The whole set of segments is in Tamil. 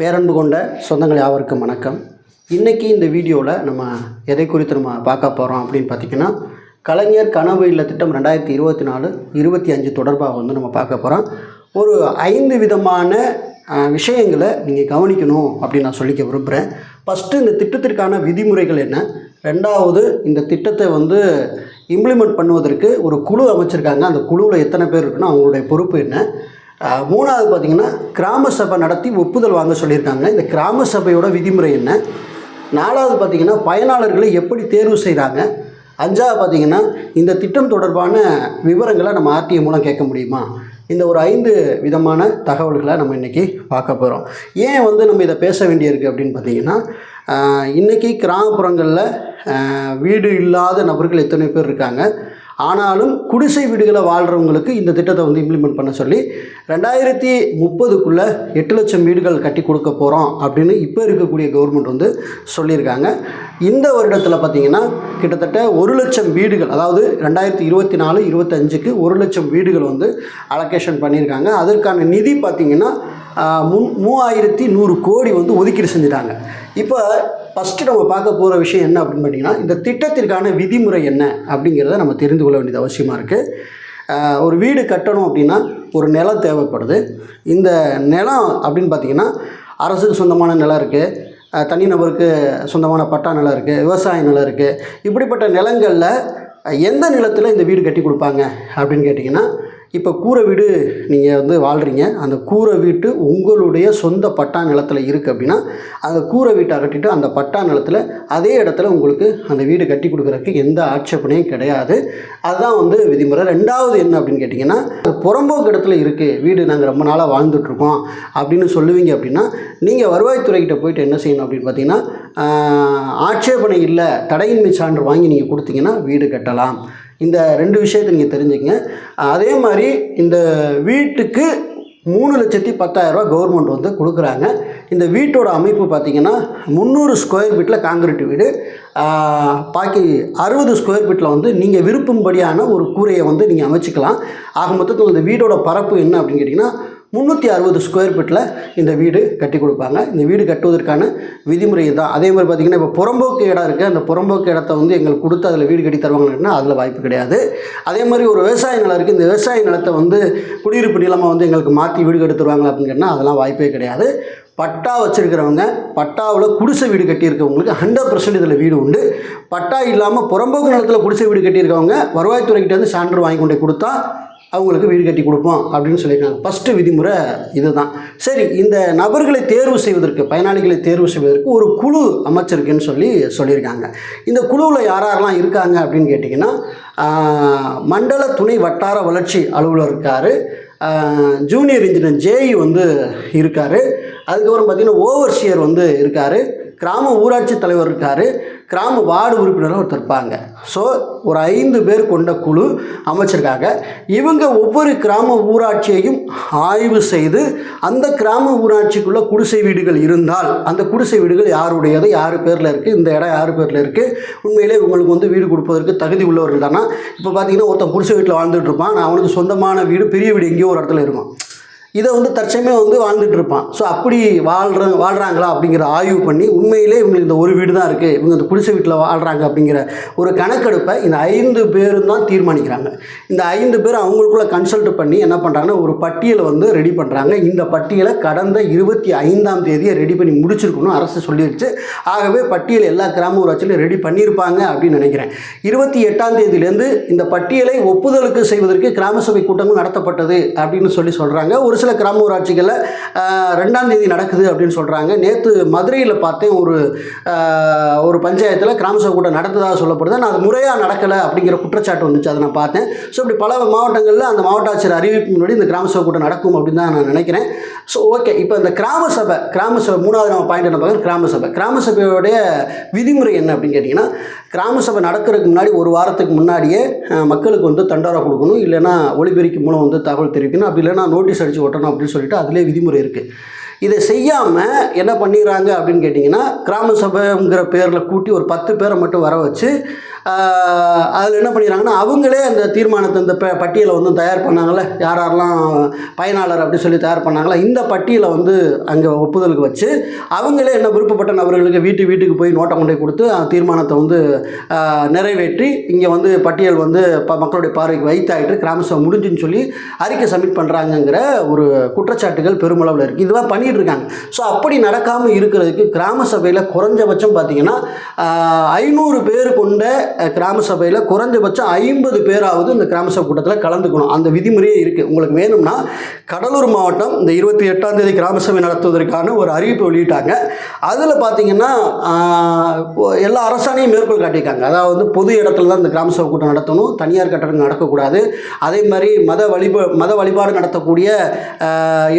பேரன்பு கொண்ட சொந்தங்கள் யாவருக்கும் வணக்கம். இன்றைக்கி இந்த வீடியோவில் நம்ம எதை குறித்து நம்ம பார்க்க போகிறோம் அப்படின்னு பார்த்திங்கன்னா கலைஞர் கனவு இல்ல திட்டம் ரெண்டாயிரத்தி இருபத்தி நாலு இருபத்தி அஞ்சு தொடர்பாக வந்து நம்ம பார்க்க போகிறோம் ஒரு ஐந்து விதமான விஷயங்களை நீங்கள் கவனிக்கணும் அப்படின்னு நான் சொல்லிக்க விரும்புகிறேன் ஃபஸ்ட்டு இந்த திட்டத்திற்கான விதிமுறைகள் என்ன? ரெண்டாவது இந்த திட்டத்தை வந்து இம்ப்ளிமெண்ட் பண்ணுவதற்கு ஒரு குழு அமைச்சிருக்காங்க. அந்த குழுவில் எத்தனை பேர் இருக்குன்னா அவங்களுடைய பொறுப்பு என்ன? மூணாவது பார்த்திங்கன்னா கிராம சபை நடத்தி ஒப்புதல் வாங்க சொல்லியிருக்காங்க. இந்த கிராம சபையோட விதிமுறை என்ன? நாலாவது பார்த்திங்கன்னா பயனாளர்களை எப்படி தேர்வு செய்கிறாங்க அஞ்சாவது பார்த்திங்கன்னா இந்த திட்டம் தொடர்பான விவரங்களை நம்ம ஆர்டிஐ மூலம் கேட்க முடியுமா? இந்த ஒரு ஐந்து விதமான தகவல்களை நம்ம இன்றைக்கி பார்க்க போகிறோம் ஏன் வந்து நம்ம இதை பேச வேண்டியிருக்கு அப்படின்னு பார்த்தீங்கன்னா இன்றைக்கி கிராமப்புறங்களில் வீடு இல்லாத நபர்கள் எத்தனை பேர் இருக்காங்க? ஆனாலும் குடிசை வீடுகளை வாழ்கிறவங்களுக்கு இந்த திட்டத்தை வந்து இம்ப்ளிமெண்ட் பண்ண சொல்லி ரெண்டாயிரத்தி முப்பதுக்குள்ளே எட்டு லட்சம் வீடுகள் கட்டி கொடுக்க போகிறோம் அப்படின்னு இப்போ இருக்கக்கூடிய கவர்மெண்ட் வந்து சொல்லியிருக்காங்க. இந்த வருடத்தில் பார்த்திங்கன்னா கிட்டத்தட்ட ஒரு லட்சம் வீடுகள் அதாவது ரெண்டாயிரத்தி இருபத்தி நாலு இருபத்தஞ்சுக்கு ஒரு லட்சம் வீடுகள் வந்து அலோகேஷன் பண்ணியிருக்காங்க. அதற்கான நிதி பார்த்திங்கன்னா மூ மூவாயிரத்தி நூறு கோடி வந்து ஒதுக்கீடு செஞ்சுட்டாங்க. இப்போ ஃபஸ்ட்டு நம்ம பார்க்க போகிற விஷயம் என்ன அப்படின்னு பார்த்தீங்கன்னா இந்த திட்டத்திற்கான விதிமுறை என்ன அப்படிங்கிறத நம்ம தெரிந்து கொள்ள வேண்டியது அவசியமாக இருக்குது ஒரு வீடு கட்டணும் அப்படின்னா ஒரு நிலம் தேவைப்படுது. இந்த நிலம் அப்படின்னு பார்த்தீங்கன்னா அரசுக்கு சொந்தமான நிலம் இருக்குது தனிநபருக்கு சொந்தமான பட்டா நிலம் இருக்குது விவசாய நிலம் இருக்குது இப்படிப்பட்ட நிலங்களில் எந்த நிலத்தில் இந்த வீடு கட்டி கொடுப்பாங்க அப்படின்னு கேட்டிங்கன்னா இப்போ கூரை வீடு நீங்கள் வந்து வாழ்கிறீங்க அந்த கூரை வீட்டு உங்களுடைய சொந்த பட்டா நிலத்தில் இருக்குது அப்படின்னா அந்த கூரை வீட்டை கட்டிட்டு அந்த பட்டா நிலத்தில் அதே இடத்துல உங்களுக்கு அந்த வீடு கட்டி கொடுக்குறதுக்கு எந்த ஆட்சேபனையும் கிடையாது. அதுதான் வந்து விதிமுறை. ரெண்டாவது என்ன அப்படின்னு கேட்டிங்கன்னா புறம்போக்கு இடத்துல இருக்குது வீடு நாங்கள் ரொம்ப நாளாக வாழ்ந்துட்டுருக்கோம் அப்படின்னு சொல்லுவீங்க அப்படின்னா நீங்கள் வருவாய்த்துறைக்கிட்ட போயிட்டு என்ன செய்யணும் அப்படின்னு பார்த்தீங்கன்னா ஆட்சேபனை இல்லை தடையின்மை சான்று வாங்கி நீங்கள் கொடுத்தீங்கன்னா வீடு கட்டலாம். இந்த ரெண்டு விஷயத்தை நீங்கள் தெரிஞ்சுக்கங்க. அதே மாதிரி இந்த வீட்டுக்கு மூணு லட்சத்தி பத்தாயிரரூபா கவர்மெண்ட் வந்து கொடுக்குறாங்க. இந்த வீட்டோட அமைப்பு பார்த்திங்கன்னா முந்நூறு ஸ்கொயர் ஃபீட்டில் காங்கிரீட் வீடு. பாக்கி அறுபது ஸ்கொயர் ஃபீட்டில் வந்து நீங்கள் விருப்பம்படியான ஒரு கூரையை வந்து நீங்கள் அமைச்சிக்கலாம். ஆக மொத்தத்தில் இந்த வீடோட பரப்பு என்ன அப்படின்னு கேட்டிங்கன்னா முந்நூற்றி அறுபது ஸ்கொயர் ஃபீட்டில் இந்த வீடு கட்டி கொடுப்பாங்க. இந்த வீடு கட்டுவதற்கான விதிமுறை தான் அதே மாதிரி பார்த்திங்கன்னா இப்போ புறம்போக்கு இடம் இருக்குது அந்த புறம்போக்கு இடத்த வந்து எங்களுக்கு கொடுத்து அதில் வீடு கட்டி தருவாங்கன்னா அதில் வாய்ப்பு கிடையாது. அதே மாதிரி ஒரு விவசாய நிலம் இருக்குது இந்த விவசாய நிலத்தை வந்து குடியிருப்பு நிலமாக வந்து எங்களுக்கு மாற்றி வீடு கட்டி தருவாங்க அப்படின்னு கேட்டால் அதெல்லாம் வாய்ப்பே கிடையாது. பட்டா வச்சுருக்கிறவங்க பட்டாவில் குடிசை வீடு கட்டியிருக்கவங்களுக்கு ஹண்ட்ரட் பர்சன்ட் இதில் வீடு உண்டு. பட்டா இல்லாமல் புறம்போக்கு நிலத்தில் குடிசை வீடு கட்டியிருக்கவங்க வருவாய்த்துறைக்கிட்ட வந்து சான்று வாங்கி கொண்டு கொடுத்தா அவங்களுக்கு வீடு கட்டி கொடுப்போம் அப்படின்னு சொல்லியிருக்காங்க. ஃபஸ்ட்டு விதிமுறை இதுதான். சரி இந்த நபர்களை தேர்வு செய்வதற்கு பயனாளிகளை தேர்வு செய்வதற்கு ஒரு குழு அமைச்சிருக்குன்னு சொல்லி சொல்லியிருக்காங்க. இந்த குழுவில் யார் யாரெல்லாம் இருக்காங்க அப்படின்னு கேட்டிங்கன்னா மண்டல துணை வட்டார வளர்ச்சி அலுவலர் இருக்கார். ஜூனியர் இன்ஜினியர் ஜேஇ வந்து இருக்கார். அதுக்கப்புறம் பார்த்திங்கன்னா ஓவர்சியர் வந்து இருக்கார். கிராம ஊராட்சி தலைவர் இருக்கார். கிராம வார்டு உறுப்பினரும் ஒருத்தர் இருப்பாங்க. ஸோ ஒரு ஐந்து பேர் கொண்ட குழு அமைச்சிருக்காங்க. இவங்க ஒவ்வொரு கிராம ஊராட்சியையும் ஆய்வு செய்து அந்த கிராம ஊராட்சிக்குள்ளே குடிசை வீடுகள் இருந்தால் அந்த குடிசை வீடுகள் யாருடையது யார் பேரில் இருக்குது இந்த இடம் யார் பேரில் இருக்குது உண்மையிலே உங்களுக்கு வந்து வீடு கொடுப்பதற்கு தகுதி உள்ளவர்கள் தானா? இப்போ பார்த்தீங்கன்னா ஒருத்தன் குடிசை வீட்டில் வாழ்ந்துட்டு இருப்பான். நான் அவனுக்கு சொந்தமான வீடு பெரிய வீடு எங்கேயோ ஒரு இடத்துல இருக்கும். இதை வந்து தற்சமயம் வந்து வாழ்ந்துட்டு இருப்பான். ஸோ அப்படி வாழ்கிற வாழ்கிறாங்களா அப்படிங்கிற ஆய்வு பண்ணி உண்மையிலே இவங்களுக்கு இந்த ஒரு வீடு தான் இருக்குது இவங்க இந்த குடிசை வீட்டில் வாழ்கிறாங்க அப்படிங்கிற ஒரு கணக்கெடுப்பை இந்த ஐந்து பேரும் தான் தீர்மானிக்கிறாங்க. இந்த ஐந்து பேர் அவங்களுக்குள்ள கன்சல்ட் பண்ணி என்ன பண்ணுறாங்கன்னா ஒரு பட்டியலை வந்து ரெடி பண்ணுறாங்க இந்த பட்டியலை கடந்த இருபத்தி ஐந்தாம் தேதியை ரெடி பண்ணி முடிச்சிருக்கணும் அரசு சொல்லிடுச்சு ஆகவே பட்டியல் எல்லா கிராம ஊராட்சியிலும் ரெடி பண்ணியிருப்பாங்க அப்படின்னு நினைக்கிறேன். இருபத்தி எட்டாம் தேதியிலேருந்து இந்த பட்டியலை ஒப்புதலுக்கு செய்வதற்கு கிராம சபை கூட்டங்கள் நடத்தப்பட்டது அப்படின்னு சொல்லி சொல்கிறாங்க ஒரு சில கிராம ஊராட்சிகளில் ரெண்டாம் தேதி நடக்குது அப்படின்னு சொல்கிறாங்க நேற்று மதுரையில் பார்த்தேன் ஒரு ஒரு பஞ்சாயத்தில் கிராம சபை கூட்டம் நடந்ததாக சொல்லப்படுது. நான் அது முறையாக நடக்கலை அப்படிங்கிற குற்றச்சாட்டு வந்துச்சு. அதை நான் பார்த்தேன். ஸோ இப்படி பல மாவட்டங்களில் அந்த மாவட்ட ஆட்சியர் அறிவிப்பு முன்னாடி இந்த கிராம சபை கூட்டம் நடக்கும் அப்படின்னு தான் நான் நினைக்கிறேன். ஸோ ஓகே இப்போ இந்த கிராம சபை கிராம சபை மூணாவது நம்ம பாயிண்ட் என்ன பார்க்குறது கிராம சபை. கிராம சபையோடைய விதிமுறை என்ன அப்படின்னு கேட்டிங்கன்னா கிராம சபை நடக்கிறதுக்கு முன்னாடி ஒரு வாரத்துக்கு முன்னாடியே மக்களுக்கு வந்து தண்டோரா கொடுக்கணும். இல்லைன்னா ஒளிபெருக்கி மூலம் வந்து தகவல் தெரிவிக்கணும். அப்படி இல்லைன்னா நோட்டீஸ் அடித்து ஒட்டணும் அப்படின்னு சொல்லிட்டு அதிலே விதிமுறை இருக்குது இதை செய்யாமல் என்ன பண்ணிடுறாங்க அப்படின்னு கேட்டிங்கன்னா கிராம சபைங்கிற பேரில் கூட்டி ஒரு பத்து பேரை மட்டும் வர வச்சு அதில் என்ன பண்ணிடுறாங்கன்னா அவங்களே அந்த தீர்மானத்தை இந்த ப பட்டியலை வந்து தயார் பண்ணாங்கல்ல. யார் யாரெல்லாம் பயனாளர் அப்படி சொல்லி தயார் பண்ணாங்களா இந்த பட்டியலை வந்து அங்கே ஒப்புதலுக்கு வச்சு அவங்களே என்ன விருப்பப்பட்ட நபர்களுக்கு வீட்டு வீட்டுக்கு போய் நோட்டை கொண்டு கொடுத்து அந்த தீர்மானத்தை வந்து நிறைவேற்றி இங்கே வந்து பட்டியல் வந்து ப மக்களுடைய பார்வைக்கு வைத்தாயிட்டு கிராம சபை முடிஞ்சுன்னு சொல்லி அறிக்கை சப்மிட் பண்ணுறாங்கங்கிற ஒரு குற்றச்சாட்டுகள் பெருமளவில் இருக்குது இதுவாக பண்ணிகிட்டு இருக்காங்க. ஸோ அப்படி நடக்காமல் இருக்கிறதுக்கு கிராம சபையில் குறைஞ்சபட்சம் பார்த்தீங்கன்னா ஐநூறு பேர் கொண்ட கிராம சபையில் குறைஞ்சபட்சம் ஐம்பது பேராவது இந்த கிராம சபை கூட்டத்தில் கலந்துக்கணும். அந்த விதிமுறையே இருக்குது உங்களுக்கு வேணும்னா கடலூர் மாவட்டம் இந்த இருபத்தி எட்டாம் தேதி கிராம சபை நடத்துவதற்கான ஒரு அறிவிப்பு வெளியிட்டாங்க. அதில் பார்த்தீங்கன்னா எல்லா அரசாணையும் மேற்கோள் காட்டியிருக்காங்க. அதாவது பொது இடத்துல தான் இந்த கிராம சபை கூட்டம் நடத்தணும். தனியார் கட்டடங்கள் நடக்கக்கூடாது. அதே மாதிரி மத வழிபா மத வழிபாடு நடத்தக்கூடிய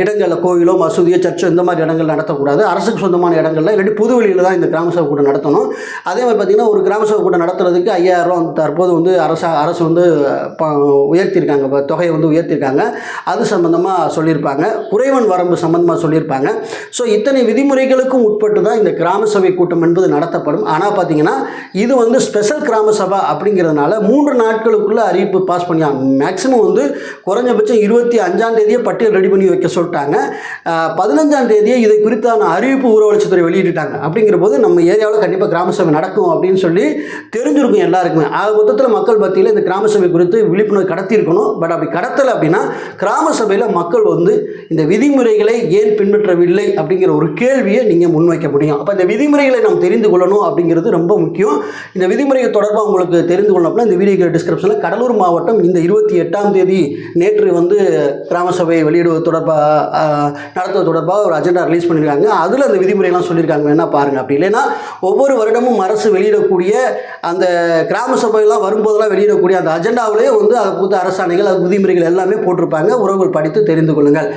இடங்களில் கோயிலோ மசூதியோ சர்ச்சோ இந்த மாதிரி இடங்கள் நடத்தக்கூடாது. அரசுக்கு சொந்தமான இடங்கள்ல இல்லாட்டி புதுவெளியில் தான் இந்த கிராம சபை கூட்டம் நடத்தணும். அதே மாதிரி பார்த்திங்கன்னா ஒரு கிராம சபை கூட்டம் நடத்துறதுக்கு ஐயாயிரம் தற்போது வந்து அரசா அரசு வந்து ப- உயர்த்தியிருக்காங்க. இப்போ தொகையை வந்து உயர்த்தியிருக்காங்க. அது சம்மந்தமாக சொல்லியிருப்பாங்க. குறைவன் வரம்பு சம்மந்தமாக சொல்லியிருப்பாங்க. ஸோ இத்தனை விதிமுறைகளுக்கும் உட்பட்டு தான் இந்த கிராம சபை கூட்டம் என்பது நடத்தப்படும். ஆனால் பார்த்தீங்கன்னா இது வந்து ஸ்பெஷல் கிராம சபை அப்படிங்கிறதுனால மூன்று நாட்களுக்குள்ள அறிவிப்பு பாஸ் பண்ணி மேக்ஸிமம் வந்து குறைஞ்சபட்சம் இருபத்தி அஞ்சாம் தேதியே பட்டியல் ரெடி பண்ணி வைக்க சொல்லிட்டாங்க. பதினஞ்சாம் தேதியே இதை குறித்தான அறிவிப்பு ஊரவளர்ச்சித்துறை வெளியிட்டுட்டாங்க. அப்படிங்கிற போது நம்ம ஏரியாவில் கண்டிப்பாக கிராம சபை நடக்கும் அப்படின்னு சொல்லி தெரிஞ்சிருக்கும். எல்லாருக்குமே ஆக மொத்தத்தில் மக்கள் மத்தியில் இந்த கிராம சபை குறித்து விழிப்புணர்வு கடத்தியிருக்கணும். பட் அப்படி கடத்தலை அப்படின்னா கிராம சபையில் மக்கள் வந்து இந்த விதிமுறைகளை ஏன் பின்பற்றவில்லை அப்படிங்கிற ஒரு கேள்வியை நீங்கள் முன்வைக்க முடியும். அப்போ இந்த விதிமுறைகளை நாம் தெரிந்து கொள்ளணும் அப்படிங்கிறது ரொம்ப முக்கியம். இந்த விதிமுறைகள் தொடர்பாக உங்களுக்கு தெரிந்து கொள்ளணும் அப்படின்னா இந்த வீடியோ டிஸ்கிரிப்ஷனில் கடலூர் மாவட்டம் இந்த இருபத்தி எட்டாம் தேதி நேற்று வந்து கிராம சபையை வெளியிடுவது தொடர்பாக நடத்துவது தொடர்பாக ஒரு அஜெண்டா ரிலீஸ் பண்ணியிருக்காங்க. அதில் அந்த விதிமுறையெல்லாம் சொல்லியிருக்காங்க. வேணால் பாருங்கள் அப்படி. இல்லைன்னா ஒவ்வொரு வருடமும் அரசு வெளியிடக்கூடிய அந்த கிராம சபையெல்லாம் வரும்போதெல்லாம் வெளியிடக்கூடிய அந்த அஜெண்டாவிலேயே வந்து அதை குறித்த அரசாணைகள் அது விதிமுறைகள் எல்லாமே போட்டிருப்பாங்க. உறவுகள் படித்து தெரிந்து கொள்ளுங்கள்.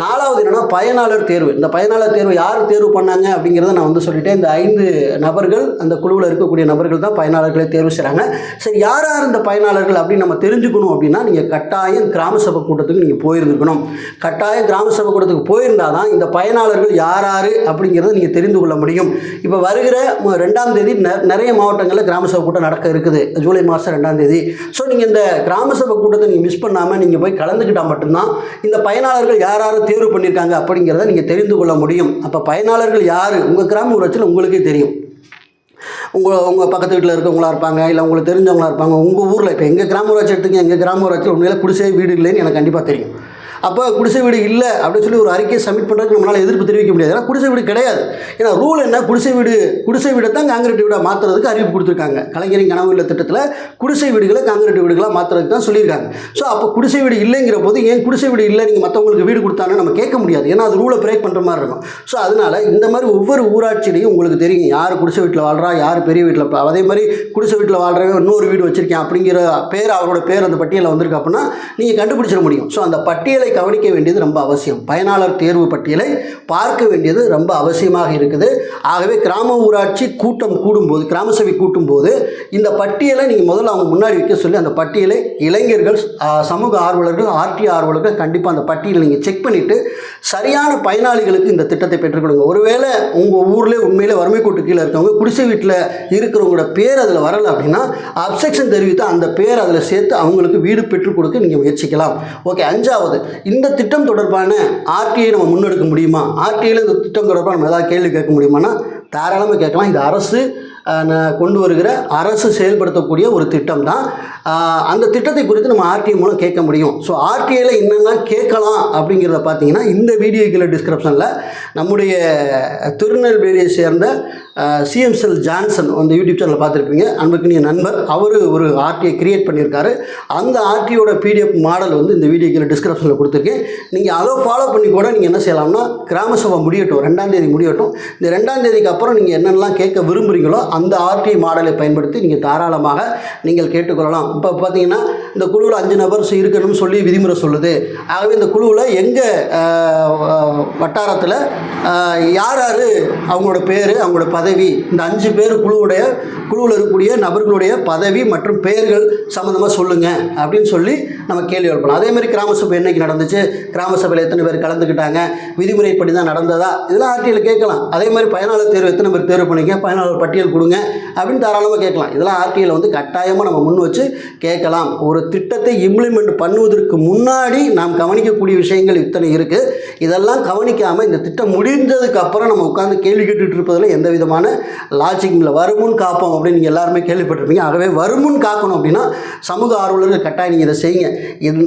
நாலாவது என்னன்னா பயனாளர் தேர்வு. இந்த பயனாளர் தேர்வு யார் தேர்வு பண்ணாங்க அப்படிங்கிறத நான் வந்து சொல்லிட்டேன். இந்த ஐந்து நபர்கள் அந்த குழுவில் இருக்கக்கூடிய நபர்கள் தான் பயனாளர்களை தேர்வு செய்கிறாங்க சரி யார் யார் இந்த பயனாளர்கள் அப்படின்னு நம்ம தெரிஞ்சுக்கணும் அப்படின்னா நீங்கள் கட்டாயம் கிராம சபை கூட்டத்துக்கு நீங்கள் போயிருந்துருக்கணும். கட்டாயம் கிராம சபை கூட்டத்துக்கு போயிருந்தால் தான் இந்த பயனாளர்கள் யார் யார் அப்படிங்கிறத நீங்கள் தெரிந்து கொள்ள முடியும். இப்போ வருகிற ரெண்டாம் தேதி நெ- நிறைய மாவட்டங்களில் கிராம சபை கூட்டம் நடக்க இருக்குது. ஜூலை மாதம் ரெண்டாம் தேதி. ஸோ நீங்கள் இந்த கிராம சபை கூட்டத்தை நீங்கள் மிஸ் பண்ணாமல் நீங்கள் போய் கலந்துக்கிட்டால் மட்டும்தான் இந்த பயனாளர்கள் யார் யார் தேர்வு பண்ணியிருக்காங்க அப்படிங்கிறத நீங்கள் தெரிந்து கொள்ள முடியும். அப்போ பயனாளர்கள் யார்? உங்கள் கிராம ஊராட்சியில் உங்களுக்கே தெரியும். உங்கள் உங்கள் பக்கத்து வீட்டில் இருக்கவங்களா இருப்பாங்க இல்லை உங்களுக்கு தெரிஞ்சவங்களா இருப்பாங்க. உங்கள் ஊரில் இப்போ எங்கள் கிராம ஊராட்சி எடுத்துங்க எங்கள் கிராம ஊராட்சியில் உண்மையில குடிசை வீடு இல்லைன்னு எனக்கு கண்டிப்பாக தெரியும். அப்போ குடிசை வீடு இல்லை அப்படின்னு சொல்லி ஒரு அறிக்கையை சப்மிட் பண்ணுறதுக்கு நம்மளால் எதிர்ப்பு தெரிவிக்க முடியாது. ஏன்னா குடிசை வீடு கிடையாது. ஏன்னா ரூல் என்ன? குடிசை வீடு குடிசை வீடை தான் காங்கிரீட் வீடாக மாற்றுறதுக்கு அறிவிப்பு கொடுத்துருக்காங்க. கலைஞரின் கனவு இல்ல திட்டத்தில் குடிசை வீடுகளை காங்கிரீட் வீடுகளாக மாற்றுறதுக்கு தான் சொல்லியிருக்காங்க. ஸோ அப்போ குடிசை வீடு இல்லைங்கிற போது ஏன் குடிசை வீடு இல்லை? நீங்கள் மற்றவங்களுக்கு வீடு கொடுத்தானே நம்ம கேட்க முடியாது. ஏன்னா அது ரூலை பிரேக் பண்ணுற மாதிரி இருக்கும். ஸோ அதனால் இந்த மாதிரி ஒவ்வொரு ஊராட்சியிலையும் உங்களுக்கு தெரியும். யார் குடிசை வீட்டில் வாழ்றா? யார் பெரிய வீட்டில் அதே மாதிரி குடிசை வீட்டில் வாழ்கிறவங்க இன்னொரு வீடு வச்சுருக்கேன் அப்படிங்கிற பேர் அவரோட பேர் அந்த பட்டியலில் வந்திருக்கு அப்படின்னா நீங்கள் கண்டுபிடிச்சிட முடியும். ஸோ அந்த பட்டி கவனிக்க வேண்டியது ரொம்ப அவசியம். பயனாளர் தேர்வு பட்டியலை பார்க்க வேண்டியது ரொம்ப அவசியமாக இருக்குது. ஆகவே கிராம ஊராட்சி கூட்டம் கூடும்போது கிராம சபை கூட்டும்போது இந்த பட்டியலை நீங்கள் முதல்ல அவங்க முன்னாடி வைக்க சொல்லி அந்த பட்டியலை இளைஞர்கள் சமூக ஆர்வலர்கள் ஆர்டி ஆர்வலர்கள் கண்டிப்பாக அந்த பட்டியலை நீங்கள் செக் பண்ணிவிட்டு சரியான பயனாளிகளுக்கு இந்த திட்டத்தை பெற்றுக்கொடுங்க. ஒருவேளை உங்கள் ஊரில் உண்மையிலே வறுமை கூட்டு கீழே இருக்கவங்க குடிசை வீட்டில் இருக்கிறவங்களோட பேர் அதில் வரலை அப்படின்னா அப்செக்ஷன் தெரிவித்து அந்த பேர் அதில் சேர்த்து அவங்களுக்கு வீடு பெற்றுக் கொடுக்க நீங்கள் முயற்சிக்கலாம். ஓகே அஞ்சாவது இந்த திட்டம் தொடர்பான ஆர்டிஐ நம்ம முன்னெடுக்க முடியுமா? ஆர்டிஐயில் இந்த திட்டம் தொடர்பாக நம்ம ஏதாவது கேள்வி கேட்க முடியுமானா தாராளமாக கேட்கலாம். இது அரசு கொண்டு வருகிற அரசு செயல்படுத்தக்கூடிய ஒரு திட்டம் தான். அந்த திட்டத்தை குறித்து நம்ம ஆர்டிஐ மூலம் கேட்க முடியும். ஸோ ஆர்டிஐயில் என்னென்ன கேட்கலாம் அப்படிங்கிறத பார்த்தீங்கன்னா இந்த வீடியோ கீழே டிஸ்கிரிப்ஷனில் நம்முடைய திருநெல்வேலியை சேர்ந்த சிஎம்செல் ஜான்சன் அந்த யூடியூப் சேனல் பார்த்துருப்பீங்க. அன்புக்குரிய நண்பர். அவர் ஒரு ஆர்டியை கிரியேட் பண்ணியிருக்காரு. அந்த ஆர்டியோட பிடிஎஃப் மாடல் வந்து இந்த வீடியோ கீழே டிஸ்கிரிப்ஷனில் கொடுத்துருக்கேன். நீங்கள் அதை ஃபாலோ பண்ணி கூட நீங்கள் என்ன செய்யலாம்னா கிராம சபை முடியட்டும் ரெண்டாம் தேதி முடியட்டும். இந்த ரெண்டாம் தேதிக்கு அப்புறம் நீங்கள் என்னென்னலாம் கேட்க விரும்புகிறீங்களோ அந்த ஆர்டி மாடலை பயன்படுத்தி நீங்கள் தாராளமாக நீங்கள் கேட்டுக்கொள்ளலாம். இப்போ பார்த்தீங்கன்னா இந்த குழுவில் அஞ்சு நபர் இருக்கணும்னு சொல்லி விதிமுறை சொல்லுது. ஆகவே இந்த குழுவில் எங்கள் வட்டாரத்தில் யார் யார் அவங்களோட பேர் அவங்களோட பதவி பதவி. இந்த அஞ்சு பேர் குழுவுடைய குழுவில் இருக்கக்கூடிய நபர்களுடைய பதவி மற்றும் பெயர்கள் சம்மந்தமாக சொல்லுங்கள் அப்படின்னு சொல்லி நம்ம கேள்வி எழுப்பலாம் அதே மாதிரி கிராம சபை என்றைக்கு நடந்துச்சு? கிராம சபையில் எத்தனை பேர் கலந்துக்கிட்டாங்க? விதிமுறைப்படி தான் நடந்ததா? இதெல்லாம் ஆர்டியில் கேட்கலாம். அதே மாதிரி பயனாளர் தேர்வு எத்தனை பேர் தேர்வு பண்ணிக்க பயனாளர் பட்டியல் கொடுங்க அப்படின்னு தாராளமாக கேட்கலாம். இதெல்லாம் ஆர்டியில் வந்து கட்டாயமாக நம்ம முன் வச்சு கேட்கலாம். ஒரு திட்டத்தை இம்ப்ளிமெண்ட் பண்ணுவதற்கு முன்னாடி நாம் கவனிக்கக்கூடிய விஷயங்கள் இத்தனை இருக்குது இதெல்லாம் கவனிக்காமல் இந்த திட்டம் முடிந்ததுக்கு அப்புறம் நம்ம உட்காந்து கேள்வி கேட்டுட்டு இருப்பதில் எந்த விதமான விதமான லாஜிக்கில் வருமுன் காப்போம் அப்படின்னு நீங்கள் எல்லாருமே கேள்விப்பட்டிருப்பீங்க. ஆகவே வருமுன் காக்கணும் அப்படின்னா சமூக ஆர்வலர்கள் கட்டாயம் நீங்கள் இதை செய்யுங்க.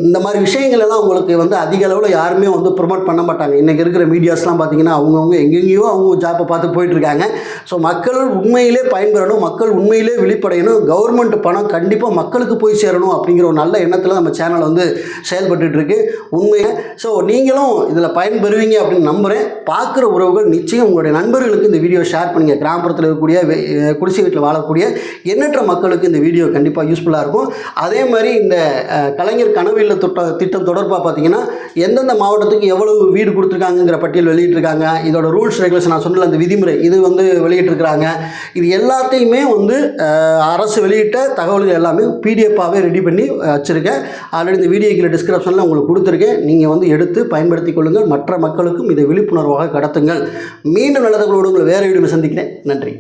இந்த மாதிரி விஷயங்கள் எல்லாம் உங்களுக்கு வந்து அதிக அளவில் யாருமே வந்து ப்ரொமோட் பண்ண மாட்டாங்க. இன்றைக்கி இருக்கிற மீடியாஸ்லாம் பார்த்தீங்கன்னா அவங்கவுங்க எங்கெங்கேயோ அவங்க ஜாப்பை பார்த்து போயிட்டுருக்காங்க. ஸோ மக்கள் உண்மையிலே பயன்பெறணும் மக்கள் உண்மையிலே விழிப்படையணும் கவர்மெண்ட் பணம் கண்டிப்பாக மக்களுக்கு போய் சேரணும் அப்படிங்கிற ஒரு நல்ல எண்ணத்தில் நம்ம சேனல் வந்து செயல்பட்டுருக்கு உண்மையை? ஸோ நீங்களும் இதில் பயன்பெறுவீங்க அப்படின்னு நம்புகிறேன் பார்க்குற உறவுகள் நிச்சயம் உங்களுடைய நண்பர்களுக்கு இந்த வீடியோ ஷேர் பண்ணுங்கள் கிராமப்புறத்தில் இருக்கக்கூடிய குடிசை வீட்டில் வாழக்கூடிய எண்ணற்ற மக்களுக்கு இந்த வீடியோ கண்டிப்பாக யூஸ்ஃபுல்லாக இருக்கும். அதே மாதிரி இந்த கலைஞர் கனவு இல்ல திட்ட திட்டம் தொடர்பாக பார்த்தீங்கன்னா எந்தெந்த மாவட்டத்துக்கு எவ்வளவு வீடு கொடுத்துருக்காங்கங்கிற பட்டியல் வெளியிட்டிருக்காங்க. இதோட ரூல்ஸ் ரெகுலேஷன் நான் சொன்னல அந்த விதிமுறை இது வந்து வெளியிட்டிருக்கிறாங்க. இது எல்லாத்தையுமே வந்து அரசு வெளியிட்ட தகவல்கள் எல்லாமே பிடிஎஃபாகவே ரெடி பண்ணி வச்சுருக்கேன். ஆல்ரெடி இந்த வீடியோ கீழே டிஸ்கிரிப்ஷனில் உங்களுக்கு கொடுத்துருக்கேன். நீங்கள் வந்து எடுத்து பயன்படுத்திக் கொள்ளுங்கள். மற்ற மக்களுக்கும் இதை விழிப்புணர்வாக கடத்துங்கள். மீண்டும் நல்ல உங்களை வேறு வீடியோ சந்திக்கிறேன். நன்றி.